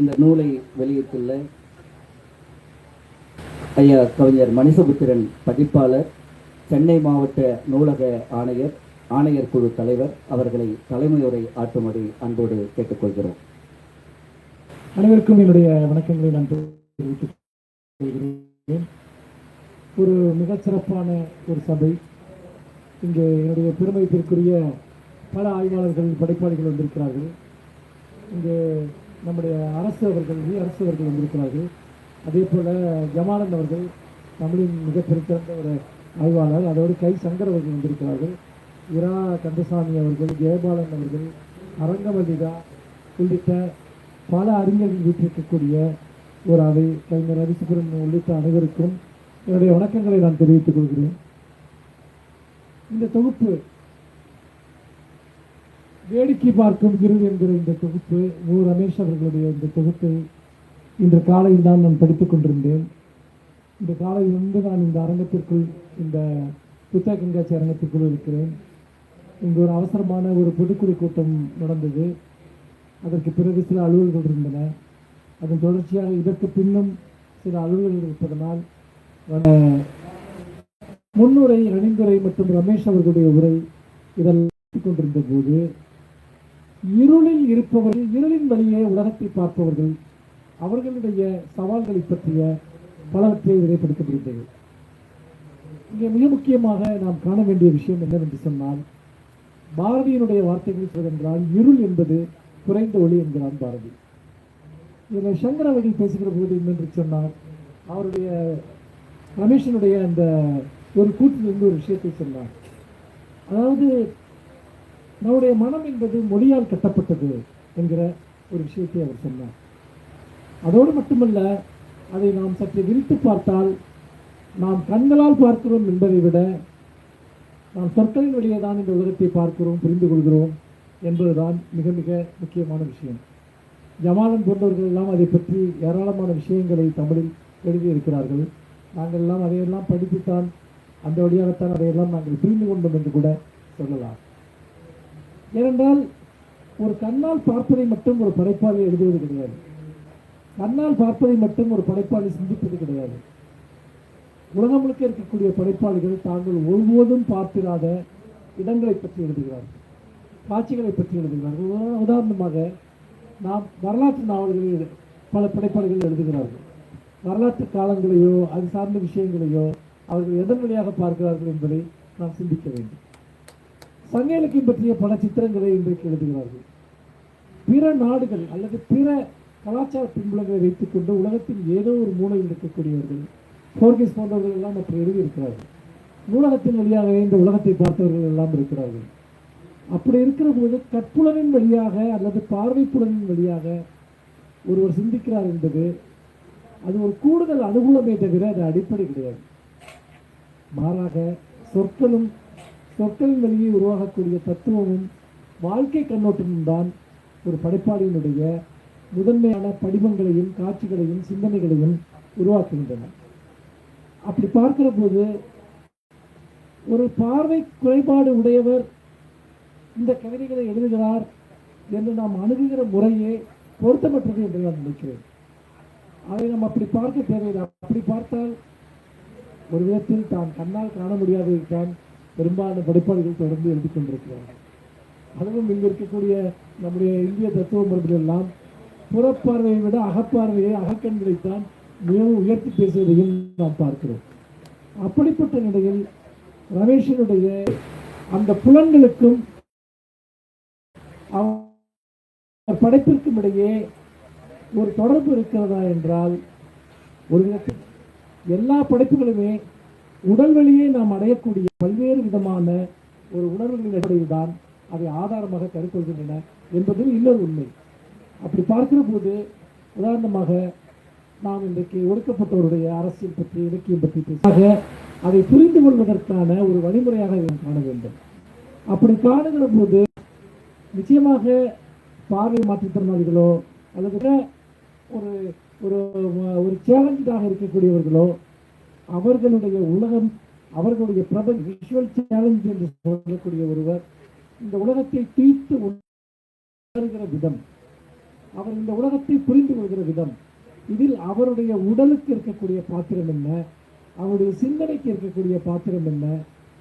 இந்த நூலை வெளியிட்டுள்ள ஐயா கவிஞர் மணிசபுத்திரன் பதிப்பாளர் சென்னை மாவட்ட நூலக ஆணையர் ஆணையர் குழு தலைவர் அவர்களை தலைமையுரை ஆற்றும்படி அன்போடு கேட்டுக்கொள்கிறோம். அனைவருக்கும் என்னுடைய வணக்கங்களை நான் தெரிவித்துக் கொள்கிறேன். ஒரு மிகச்சிறப்பான ஒரு சபை. இங்கே என்னுடைய பெருமைப்பிற்குரிய பல ஆய்வாளர்கள் படைப்பாளிகள் வந்திருக்கிறார்கள். இங்கே நம்முடைய அரசு அவர்கள் வி அரசு அவர்கள் வந்திருக்கிறார்கள். அதே போல் ஜமானன் அவர்கள் தமிழின் மிக ஒரு ஆய்வாளர். அதோடு கை சங்கர் அவர்கள் வந்திருக்கிறார்கள். இரா கந்தசாமி அவர்கள் ஜெயபாலன் அவர்கள் அரங்கமல்லிகா உள்ளிட்ட பல அறிஞர்கள் வீட்டிருக்கக்கூடிய ஒரு அவை. கலைஞர் ஹரிசுபுரன் உள்ளிட்ட அனைவருக்கும் என்னுடைய வணக்கங்களை நான் தெரிவித்துக் கொள்கிறேன். இந்த தொகுப்பு வேடிக்கை பார்க்கும் இருள் என்கிற இந்த தொகுப்பு மு ரமேஷ் அவர்களுடைய இந்த தொகுப்பை இன்று காலையில் தான் நான் படித்துக் கொண்டிருந்தேன். இந்த காலையிலிருந்து நான் இந்த அரங்கத்திற்குள் இந்த புத்தக கண்காட்சி அரங்கத்திற்குள் இருக்கிறேன். இங்கு ஒரு அவசரமான ஒரு பொதுக்குழு கூட்டம் நடந்தது. அதற்கு பிறகு சில அலுவல்கள் இருந்தன. அதன் தொடர்ச்சியாக இதற்கு பின்னும் சில அலுவல்கள் இருப்பதனால் முன்னுரை ரணிந்துரை மற்றும் ரமேஷ் அவர்களுடைய உரை இதெல்லாம் கொண்டிருந்த போது இருளில் இருப்பவர்கள் இருளின் வழியே உலகத்தை பார்ப்பவர்கள் அவர்களுடைய சவால்களை பற்றிய பலவற்றை விதைப்படுத்த முடிந்தது இங்கே மிக முக்கியமாக நாம் காண வேண்டிய விஷயம் என்னவென்று சொன்னால் பாரதியினுடைய வார்த்தைகள் சொல்வதென்றால் இருள் என்பது குறைந்த ஒளி என்கிறான் பாரதி. இதில் சங்கர் அவர்கள் பேசுகிற போது என்னென்று சொன்னார் அவருடைய ரமேஷனுடைய அந்த ஒரு கூட்டிலிருந்து ஒரு விஷயத்தை சொன்னார். அதாவது நம்முடைய மனம் என்பது மொழியால் கட்டப்பட்டது என்கிற ஒரு விஷயத்தை அவர் சொன்னார். அதோடு மட்டுமல்ல அதை நாம் சற்று விரித்து பார்த்தால் நாம் கண்களால் பார்க்கிறோம் என்பதை விட நாம் சொற்களின் வழியே தான் இந்த உலகத்தை பார்க்கிறோம் புரிந்து கொள்கிறோம் என்பதுதான் மிக மிக முக்கியமான விஷயம். ஜமாலன் போன்றவர்கள் எல்லாம் அதை பற்றி ஏராளமான விஷயங்களை தமிழில் எழுதியிருக்கிறார்கள். நாங்கள் எல்லாம் அதையெல்லாம் படித்துத்தான் அந்த வழியாகத்தான் அதையெல்லாம் நாங்கள் புரிந்து கொண்டோம் என்று கூட சொல்லலாம். ஏனென்றால் ஒரு கண்ணால் பார்ப்பதை மட்டும் ஒரு படைப்பாளி எழுதுவது கிடையாது. கண்ணால் பார்ப்பதை மட்டும் ஒரு படைப்பாளி சிந்திப்பது கிடையாது. உலகம் முழுக்க இருக்கக்கூடிய படைப்பாளிகள் தாங்கள் ஒருபோதும் பார்த்திராத இடங்களை பற்றி எழுதுகிறார்கள் காட்சிகளை பற்றி எழுதுகிறார்கள். உதாரணமாக நாம் வரலாற்று நாவல்களில் பல படைப்பாளிகள் எழுதுகிறார்கள். வரலாற்று காலங்களையோ அது சார்ந்த விஷயங்களையோ அவர்கள் எதன் வழியாக பார்க்கிறார்கள் என்பதை நாம் சிந்திக்க வேண்டும். சங்க இலக்கியம் பற்றிய பல சித்திரங்களை இன்றைக்கு எழுதுகிறார்கள். பிற நாடுகள் அல்லது பிற கலாச்சார பின்புலங்களை வைத்துக்கொண்டு உலகத்தின் ஏதோ ஒரு மூலையில் இருக்கக்கூடியவர்கள் போர்கிஸ் போன்றவர்கள் எல்லாம் அப்படி எழுதியிருக்கிறார்கள். நூலகத்தின் வழியாக இந்த உலகத்தை பார்த்தவர்கள் எல்லாம் இருக்கிறார்கள். அப்படி இருக்கிற போது கற்புலனின் வழியாக அல்லது பார்வைப்புலனின் வழியாக ஒருவர் சிந்திக்கிறார் என்பது அது ஒரு கூடுதல் அனுகூலமே தவிர அது அடிப்படை கிடையாது. மாறாக சொற்களும் சொற்களின் வழியே உருவாகக்கூடிய தத்துவமும் வாழ்க்கை கண்ணோட்டமும் தான் ஒரு படைப்பாளியினுடைய முதன்மையான படிமங்களையும் காட்சிகளையும் சிந்தனைகளையும் உருவாக்குகின்றன. அப்படி பார்க்கிற போது ஒரு பார்வை குறைபாடு உடையவர் இந்த கவிதைகளை எழுதுகிறார் என்று நாம் அணுகுகிற முறையே பொருத்தமற்றது என்று நான் நினைக்கிறேன். அதை நாம் அப்படி பார்க்க தேவையில்லை. அப்படி பார்த்தால் ஒரு விதத்தில் தான் கண்ணால் காண முடியாததைத்தான் பெரும்பாலான படைப்பாளிகள் தொடர்ந்து எழுதி கொண்டிருக்கிறார்கள். அதுவும் இங்கு இருக்கக்கூடிய நம்முடைய இந்திய தத்துவ மரபில் எல்லாம் புறப்பார்வையை விட அகப்பார்வையை அகக்கண்களைத்தான் மிகவும் உயர்த்தி பேசுவதையும் நாம் பார்க்கிறோம். அப்படிப்பட்ட நிலையில் ரமேஷனுடைய அந்த புலன்களுக்கும் படைப்பிற்கும் இடையே ஒரு தொடர்பு இருக்கிறதா என்றால் ஒரு விதத்தில் எல்லா படைப்புகளுமே உடல் நாம் அடையக்கூடிய பல்வேறு விதமான ஒரு உணர்வுகளின் அடிப்படையில் தான் அதை ஆதாரமாக கருக்கொள்கின்றன என்பதில் இன்னொரு உண்மை. அப்படி பார்க்கிற போது உதாரணமாக நாம் இன்றைக்கு ஒடுக்கப்பட்டவருடைய அரசியல் பற்றி இலக்கியம் பற்றி பேசாக அதை புரிந்து கொள்வதற்கான ஒரு வழிமுறையாக நாம் காண வேண்டும். அப்படி காணுகிற போது நிச்சயமாக பார்வை மாற்றுத்திறனாளிகளோ அல்லது ஒரு ஒரு ஒரு சேலஞ்சாக இருக்கக்கூடியவர்களோ அவர்களுடைய உலகம் அவர்களுடைய பிரபல் விஷுவல் சேலஞ்ச் என்று சொல்லக்கூடிய ஒருவர் இந்த உலகத்தை தீர்த்து உணர்கிற விதம். அவர் இந்த உலகத்தை புரிந்து கொள்கிற விதம். இதில் அவருடைய உடலுக்கு இருக்கக்கூடிய பாத்திரம் என்ன? அவருடைய சிந்தனைக்கு இருக்கக்கூடிய பாத்திரம் என்ன?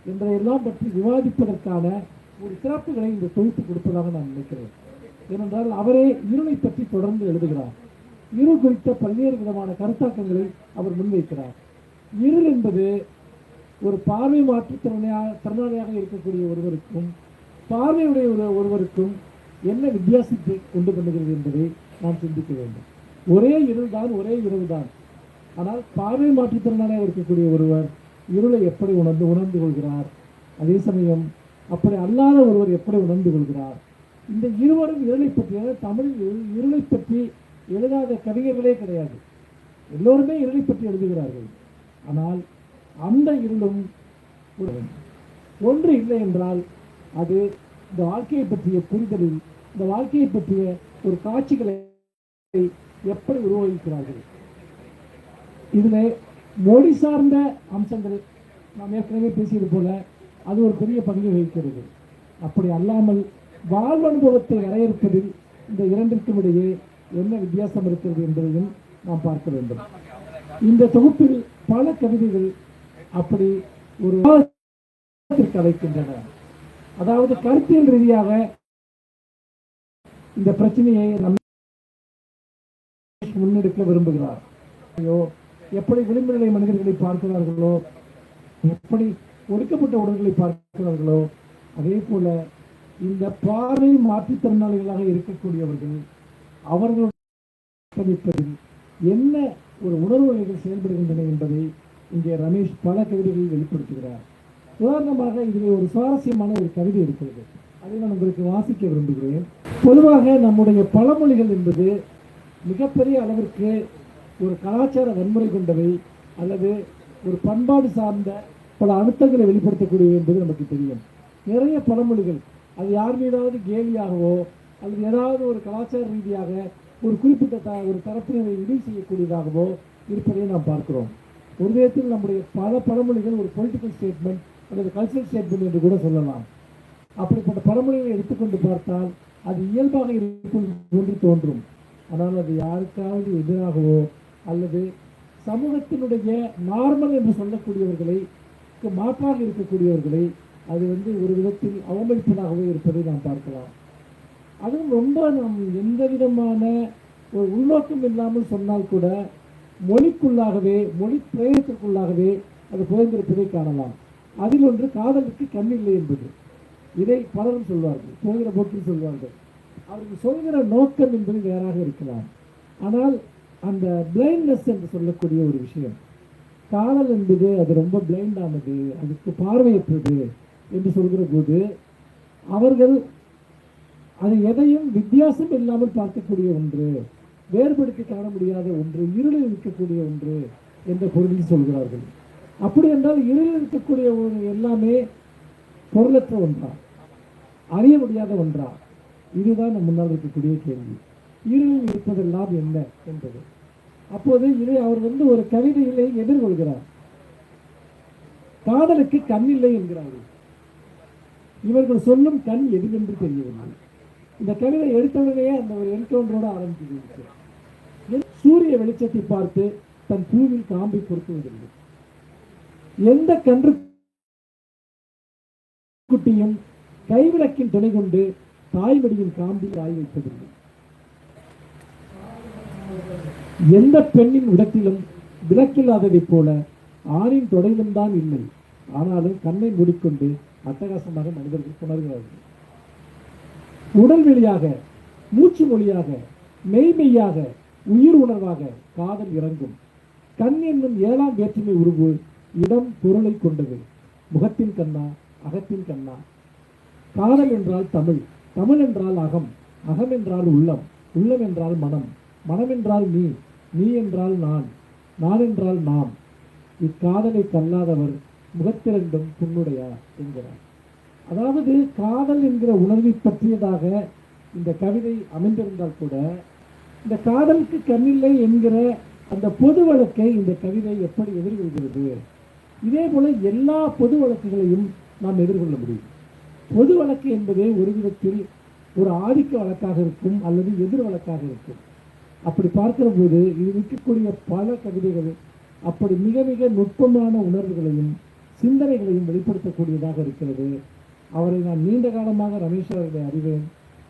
என்பதையெல்லாம் பற்றி விவாதிப்பதற்கான ஒரு சிறப்புகளை இந்த தொகுப்பு கொடுப்பதாக நான் நினைக்கிறேன். ஏனென்றால் அவரே இருளை பற்றி தொடர்ந்து எழுதுகிறார். இருள் குறித்த பல்வேறு விதமான கருத்தாக்கங்களை அவர் முன்வைக்கிறார். இருள் என்பது ஒரு பார்வை மாற்றுத்திறனையாக திறனாளியாக இருக்கக்கூடிய ஒருவருக்கும் பார்வையுடைய ஒரு ஒருவருக்கும் என்ன வித்தியாசத்தை கொண்டு பண்ணுகிறது என்பதை நாம் சிந்திக்க வேண்டும். ஒரே இருள் தான் ஒரே இரவு தான் ஆனால் பார்வை மாற்றுத்திறனாளியாக இருக்கக்கூடிய ஒருவர் இருளை எப்படி உணர்ந்து உணர்ந்து கொள்கிறார்? அதே சமயம் அப்படி அல்லாத ஒருவர் எப்படி உணர்ந்து கொள்கிறார்? இந்த இருவரும் இருளை பற்றி தமிழில் இரு- இருளை பற்றி எழுதாத கவிஞர்களே கிடையாது. எல்லோருமே இருளை பற்றி எழுதுகிறார்கள். ஆனால் அந்த இருளும் ஒன்று இல்லை என்றால் அது இந்த வாழ்க்கையை பற்றிய புரிதலில் இந்த வாழ்க்கையை பற்றிய ஒரு காட்சிகளை எப்படி உருவகிக்கிறார்கள்? இதில் மொழி சார்ந்த அம்சங்கள் நாம் ஏற்கனவே பேசியது போல அது ஒரு பெரிய பங்கு வகிக்கிறது. அப்படி அல்லாமல் வாழ்வனுபவத்தை வரையறுப்பதில் இந்த இரண்டிற்கும் இடையே என்ன வித்தியாசம் இருக்கிறது என்பதையும் நாம் பார்க்க வேண்டும். இந்த தொகுப்பில் பல கவிதைகள் அப்படி ஒரு அழைக்கின்றன. அதாவது கருத்தியல் ரீதியாக இந்த பிரச்சனையை நம் முன்னெடுக்க விரும்புகிறார். ஐயோ எப்படி விளிம்பு நிலை மனிதர்களை பார்க்கிறார்களோ எப்படி ஒடுக்கப்பட்ட உடல்களை பார்க்கிறார்களோ அதே போல இந்த பார்வை மாற்றுத்திறனாளிகளாக இருக்கக்கூடியவர்கள் அவர்களுடைய என்ன ஒரு உணர்வு வகைகள் செயல்படுகின்றன என்பதை இங்கே ரமேஷ் பல கவிதைகளில் வெளிப்படுத்துகிறார். உதாரணமாக இதில் ஒரு சுவாரஸ்யமான ஒரு கவிதை இருக்கிறது. அதை நான் உங்களுக்கு வாசிக்க விரும்புகிறேன். பொதுவாக நம்முடைய பழமொழிகள் என்பது மிகப்பெரிய அளவிற்கு ஒரு கலாச்சார வன்முறை கொண்டவை அல்லது ஒரு பண்பாடு சார்ந்த பல அழுத்தங்களை வெளிப்படுத்தக்கூடியவை என்பது நமக்கு தெரியும். நிறைய பழமொழிகள் அது யார் மீதாவது கேலியாகவோ அல்லது ஏதாவது ஒரு கலாச்சார ரீதியாக ஒரு குறிப்பிட்ட த ஒரு தரப்பினரை இடி செய்யக்கூடியதாகவோ இருப்பதை நாம் பார்க்கிறோம். ஒரு விதத்தில் நம்முடைய பல பழமொழிகள் ஒரு பொலிட்டிக்கல் ஸ்டேட்மெண்ட் அல்லது கல்ச்சரல் ஸ்டேட்மெண்ட் என்று கூட சொல்லலாம். அப்படிப்பட்ட பழமொழிகளை எடுத்துக்கொண்டு பார்த்தால் அது இயல்பாக இருக்கும் என்று தோன்றும். ஆனால் அது யாருக்காவது எதிராகவோ அல்லது சமூகத்தினுடைய நார்மல் என்று சொல்லக்கூடியவர்களை மாற்றாக இருக்கக்கூடியவர்களை அது வந்து ஒரு விதத்தில் அவமதிப்பதாகவே இருப்பதை நாம் பார்க்கலாம். அதுவும் ரொம்ப நாம் எந்த விதமான ஒரு உள்நோக்கம் இல்லாமல் சொன்னால் கூட மொழிக்குள்ளாகவே மொழி பிரயோகத்திற்குள்ளாகவே அது புகழ்ந்திருப்பதை காணலாம். அதில் ஒன்று காதலுக்கு கண்ணில்லை என்பது. இதை பலரும் சொல்வார்கள் சுதந்திர போக்கில் சொல்வார்கள். அவருக்கு சுதந்திர நோக்கம் என்பது வேறாக இருக்கலாம். ஆனால் அந்த பிளைண்ட்னஸ் என்று சொல்லக்கூடிய ஒரு விஷயம் காதல் என்பது அது ரொம்ப பிளைண்டானது அதுக்கு பார்வையற்றது என்று சொல்கிற போது அவர்கள் அது எதையும் வித்தியாசம் இல்லாமல் பார்க்கக்கூடிய ஒன்று வேறுபடுத்தி காண முடியாத ஒன்று இருளில் இருக்கக்கூடிய ஒன்று என்ற பொருளில் சொல்கிறார்கள். அப்படி என்றால் இருளில் இருக்கக்கூடிய ஒன்று எல்லாமே பொருளற்ற ஒன்றா? அறிய முடியாத ஒன்றா? இதுதான் நம் முன்னால் இருக்கக்கூடிய கேள்வி. இருளில் இருப்பதெல்லாம் என்ன என்பது. அப்போது இதை அவர் வந்து ஒரு கவிதையிலே எதிர்கொள்கிறார். காதலுக்கு கண் இல்லை என்கிறார்கள். இவர்கள் சொல்லும் கண் எதுவென்று தெரியவில்லை. இந்த கவிதை எடுத்தவுடனே அந்த ஒரு என்கவுண்டரோட ஆரம்பிக்கிறது சூரிய வெளிச்சத்தை பார்த்து தன் பூவில் காம்பை பொருத்துவதில்லை எந்த கன்று குட்டியும் கைவிளக்கின் துணை கொண்டு தாய்மடியின் காம்பில் ஆய் வைப்பதில்லை. எந்த பெண்ணின் உடத்திலும் விளக்கில்லாததைப் போல ஆணின் தொடையிலும் தான் இல்லை. ஆனாலும் கண்ணை மூடிக்கொண்டு அட்டகாசமாக மனிதர்கள் உணர்கிறார்கள் உடல் வெளியாக மூச்சு மொழியாக மெய்மெய்யாக உயிர் உணர்வாக காதல் இறங்கும். கண் என்னும் ஏழாம் வேற்றுமை உருவு இடம் பொருளை கொண்டது. முகத்தின் கண்ணா அகத்தின் கண்ணா. காதல் என்றால் தமிழ் தமிழ் என்றால் அகம் அகம் என்றால் உள்ளம் உள்ளம் என்றால் மனம் மனம் என்றால் நீ நீ என்றால் நான் நான் என்றால் நாம். இக்காதலை கல்லாதவர் முகத்திரண்டும் புண்ணுடையார் என்கிறார். அதாவது காதல் என்கிற உணர்வை பற்றியதாக இந்த கவிதை அமைந்திருந்தால் கூட இந்த காதலுக்கு கண்ணில்லை என்கிற அந்த பொது வழக்கை இந்த கவிதை எப்படி எதிர்கொள்கிறது? இதே போல எல்லா பொது வழக்குகளையும் நாம் எதிர்கொள்ள முடியும். பொது வழக்கு என்பது ஒரு விதத்தில் ஒரு ஆதிக்க வழக்காக இருக்கும் அல்லது எதிர் வழக்காக இருக்கும். அப்படி பார்க்கிற போது இது இருக்கக்கூடிய பல கவிதைகள் அப்படி மிக மிக நுட்பமான உணர்வுகளையும் சிந்தனைகளையும் வெளிப்படுத்தக்கூடியதாக இருக்கிறது. அவரை நான் நீண்ட காலமாக ரமேஷ் அவர்களை அறிவேன்.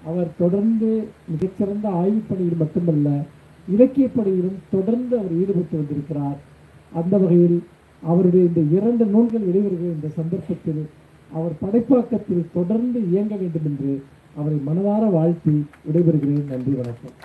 அவர் தொடர்ந்து மிகச்சிறந்த ஆய்வுப் பணியில் மட்டுமல்ல இலக்கியப் பணியிலும் தொடர்ந்து அவர் ஈடுபட்டு வந்திருக்கிறார். அந்த வகையில் அவருடைய இந்த இரண்டு நூல்கள் வெளிவருகிற இந்த சந்தர்ப்பத்தில் அவர் படைப்பாக்கத்தில் தொடர்ந்து இயங்க வேண்டும் என்று அவரை மனதார வாழ்த்தி விடைபெறுகிறேன். நன்றி வணக்கம்.